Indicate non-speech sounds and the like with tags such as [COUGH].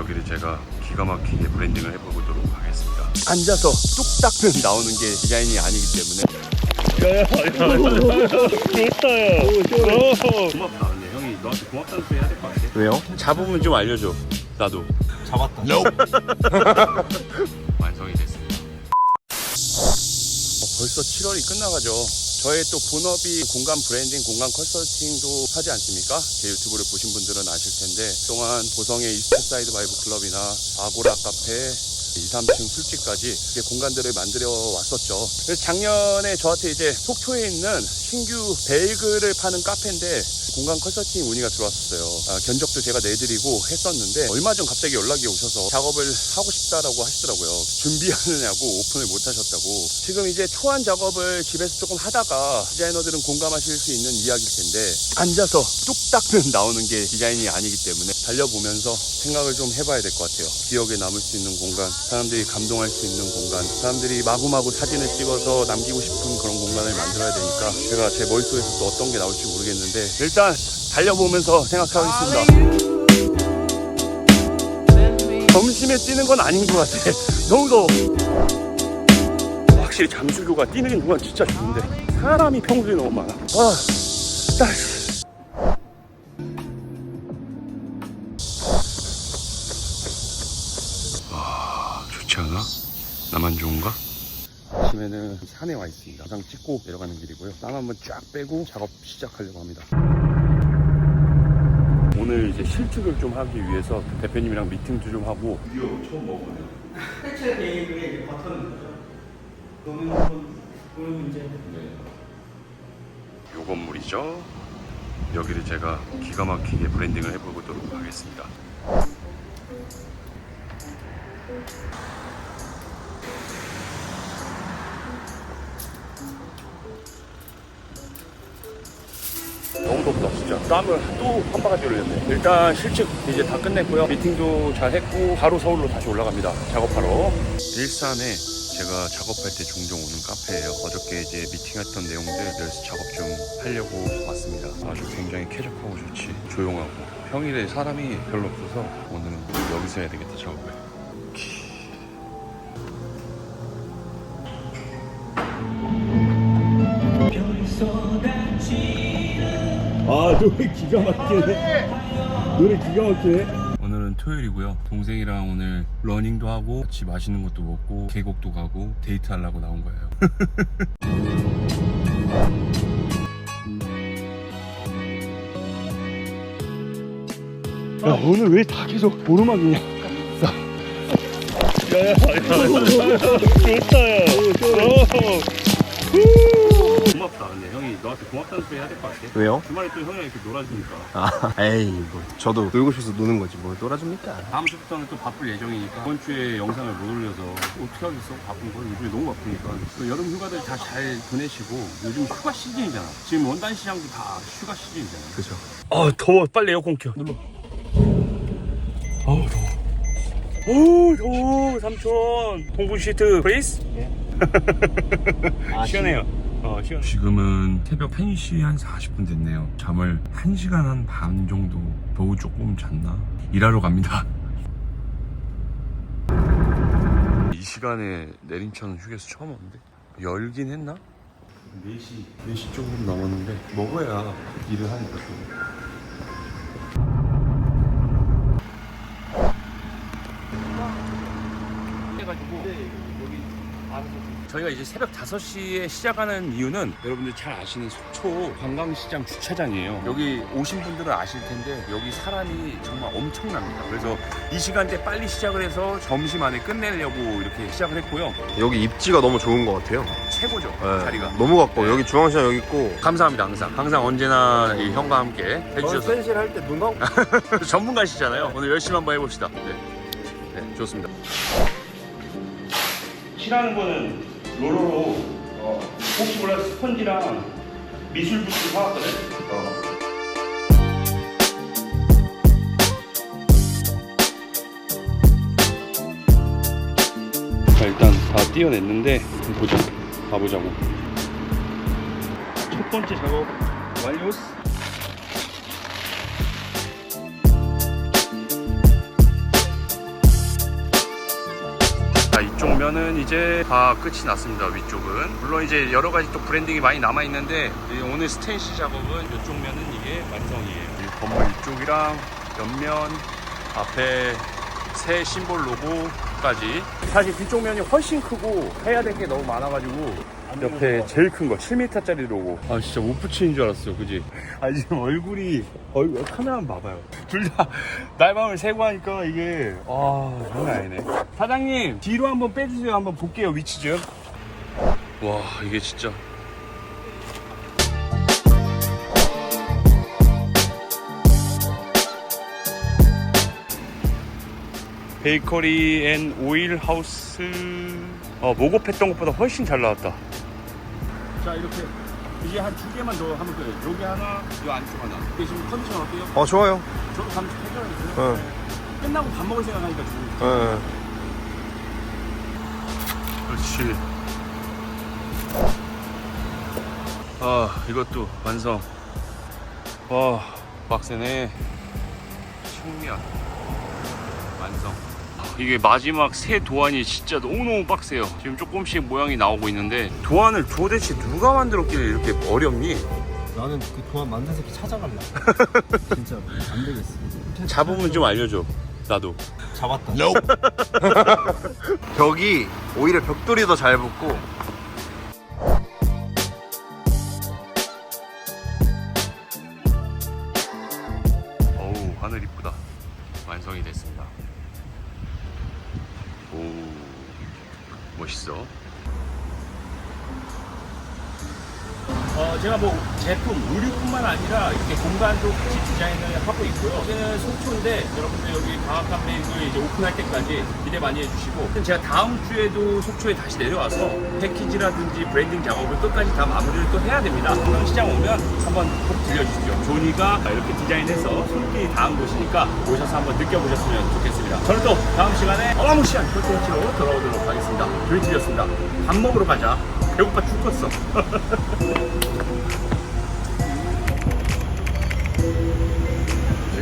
여기를 제가 기가 막히게 브랜딩을 해보도록 하겠습니다. 앉아서 뚝딱은 나오는 게 디자인이 아니기 때문에 고맙다. 근데 형이 너한테 고맙다는 소리 해야 될 것 같아. 왜요? 잡으면 좀 알려줘. 나도 잡았다. [LAUGHS] 완성이 됐습니다. 어, 벌써 7월이 끝나가죠. 저의 또 본업이 공간 브랜딩, 공간 컨설팅도 하지 않습니까? 제 유튜브를 보신 분들은 아실 텐데 그동안 보성의 이스트사이드 바이브 클럽이나 아고라 카페 2, 3층 술집까지 이렇게 공간들을 만들어 왔었죠. 그래서 작년에 저한테 이제 속초에 있는 신규 베이글을 파는 카페인데 공간 컨설팅 문의가 들어왔었어요. 아, 견적도 제가 내드리고 했었는데 얼마 전 갑자기 연락이 오셔서 작업을 하고 싶다라고 하시더라고요. 준비하느냐고 오픈을 못 하셨다고. 지금 이제 초안 작업을 집에서 조금 하다가 디자이너들은 공감하실 수 있는 이야기일 텐데 앉아서 뚝딱은 나오는 게 디자인이 아니기 때문에 달려보면서 생각을 좀 해봐야 될 것 같아요. 기억에 남을 수 있는 공간, 사람들이 감동할 수 있는 공간, 사람들이 마구마구 사진을 찍어서 남기고 싶은 그런 공간을 만들어야 되니까 제가 제 머릿속에서 또 어떤 게 나올지 모르겠는데 일단 달려보면서 생각하겠습니다. 점심에 뛰는 건 아닌 것 같아. [LAUGHS] 너무 더워. 확실히 잠수교가 뛰는 동안 진짜 좋은데 사람이 평소에 너무 많아. 아, 따. 아침에는 산에 와 있습니다. 영상 찍고 내려가는 길이고요. 땀 한번 쫙 빼고 작업 시작하려고 합니다. 오늘 이제 실측을 좀 하기 위해서 대표님이랑 미팅도 좀 하고 드디어 처음 먹어보네요. 해체 이제 버터는 거죠. 그러면 그러면 이제 요 건물이죠. 여기를 제가 기가 막히게 브랜딩을 해보도록 하겠습니다. 덥다 진짜 땀을 또 한 바가지 흘렸네 일단 실측 이제 다 끝냈고요. 미팅도 잘 했고 바로 서울로 다시 올라갑니다. 작업하러. 일산에 제가 작업할 때 종종 오는 카페예요. 어저께 이제 미팅했던 내용들 여기서 작업 좀 하려고 왔습니다. 아주 굉장히 쾌적하고 좋지. 조용하고. 평일에 사람이 별로 없어서 오늘은 여기서 해야 되겠다 작업을. 아 노래 기가 막히네. 노래 기가 막히네. 오늘은 토요일이고요. 동생이랑 오늘 러닝도 하고 같이 맛있는 것도 먹고 계곡도 가고 데이트 하려고 나온 거예요. 야 오늘 왜 다 계속 오르막이냐? 고맙다. 근데 형이 너한테 고맙다는 소리 해야 될 것 같아. 왜요? 주말에 또 형이랑 이렇게 놀아주니까. 아 에이 뭐 저도 놀고 싶어서 노는 거지 뭘 놀아줍니까? 다음 주부터는 또 바쁠 예정이니까 이번 주에 영상을 못 올려서 어떻게 하겠어? 바쁜 거 요즘에 너무 바쁘니까 또 여름 휴가들 다 잘 보내시고 요즘 휴가 시즌이잖아. 지금 원단 시장도 다 휴가 시즌이잖아. 그죠. 아 더워 빨리 에어컨 켜 눌러 아우 더워 어우 더워 삼촌 공부 시트 프리스 [LAUGHS] 시원해요 어 시원 지금은 새벽 1시 한 40분 됐네요. 잠을 1시간 한 반 정도 겨우 조금 잤나? 일하러 갑니다. [LAUGHS] 이 시간에 내림천은 휴게소 처음 왔는데? 열긴 했나? 4시 4시 조금 남았는데 먹어야 일을 하니까 또 해가지고 저희가 이제 새벽 5시에 시작하는 이유는 여러분들 잘 아시는 속초 관광시장 주차장이에요. 여기 오신 분들은 아실 텐데 여기 사람이 정말 엄청납니다. 그래서 이 시간대 빨리 시작을 해서 점심 안에 끝내려고 이렇게 시작을 했고요. 여기 입지가 너무 좋은 것 같아요. 최고죠 네, 자리가. 너무 가까워. 여기 중앙시장 여기 있고. 감사합니다 항상. 항상 언제나 이 형과 함께 해주셔서 센실 할 때 눈 감고. [LAUGHS] 전문가시잖아요. 오늘 열심히 한번 해봅시다. 네, 네 좋습니다. 칠하는 거는 롤러로 어, 혹시 몰라 스펀지랑 미술 붓을 사왔거든. 자 일단 다 띄어냈는데 보자. 가보자고. 첫 번째 작업 완료. 자 이쪽 면은 이제 다 끝이 났습니다 위쪽은. 물론 이제 여러 가지 또 브랜딩이 많이 남아 있는데 오늘 스테인시 작업은 이쪽 면은 이게 완성이에요. 이 건물 이쪽이랑 옆면 앞에 새 심볼 로고까지. 사실 뒤쪽 면이 훨씬 크고 해야 될 게 너무 많아가지고 옆에 제일 큰 거 7m짜리 로고 아 진짜 못 붙이는 줄 알았어 그지? 아 지금 얼굴이 얼굴 카메라 한번 봐봐요. 둘 다 날밤을 새고 하니까 이게 아 장난 아니네. 사장님 뒤로 한번 빼주세요. 한번 볼게요 위치 좀와 이게 진짜. 베이커리 앤 오일 하우스 어 모급했던 것보다 훨씬 잘 나왔다. 자 이렇게 이제 한 두 개만 더 하면 돼요. 여기 하나 이 안쪽 하나. 이게 지금 컨디션 어때요? 어 좋아요. 저도 가면 해줘야겠어요 어. 끝나고 밥 먹을 생각하니까 좋은 어. 그렇지. 아 이것도 완성. 와 빡세네. 충면 완성. 아, 이게 마지막 새 도안이 진짜 너무너무 빡세요 지금 조금씩 모양이 나오고 있는데 도안을 도대체 누가 만들었길래 이렇게 어렵니? 나는 그 도안 만든 새끼 찾아갈라. [LAUGHS] 진짜 안 되겠어. 잡으면 좀 알려줘 나도 잡았다. [LAUGHS] 벽이 오히려 벽돌이 더 잘 붙고 멋있어 어, 제가 뭐 제품, 의류뿐만 아니라 이렇게 공간도 같이 디자인을 하고 있고요. 여기는 속초인데 여러분들 여기 메이크 이제 오픈할 때까지 기대 많이 해주시고 제가 다음 주에도 속초에 다시 내려와서 패키지라든지 브랜딩 작업을 끝까지 다 마무리를 또 해야 됩니다. 시장 오면 한번 꼭 들려주십시오. 조니가 이렇게 디자인해서 손길이 닿은 곳이니까 오셔서 한번 느껴보셨으면 좋겠습니다. 저는 또 다음 시간에 어마무시한 콘텐츠로 돌아오도록 하겠습니다. 조이트였습니다. 밥 먹으러 가자. 배고파 죽겠어.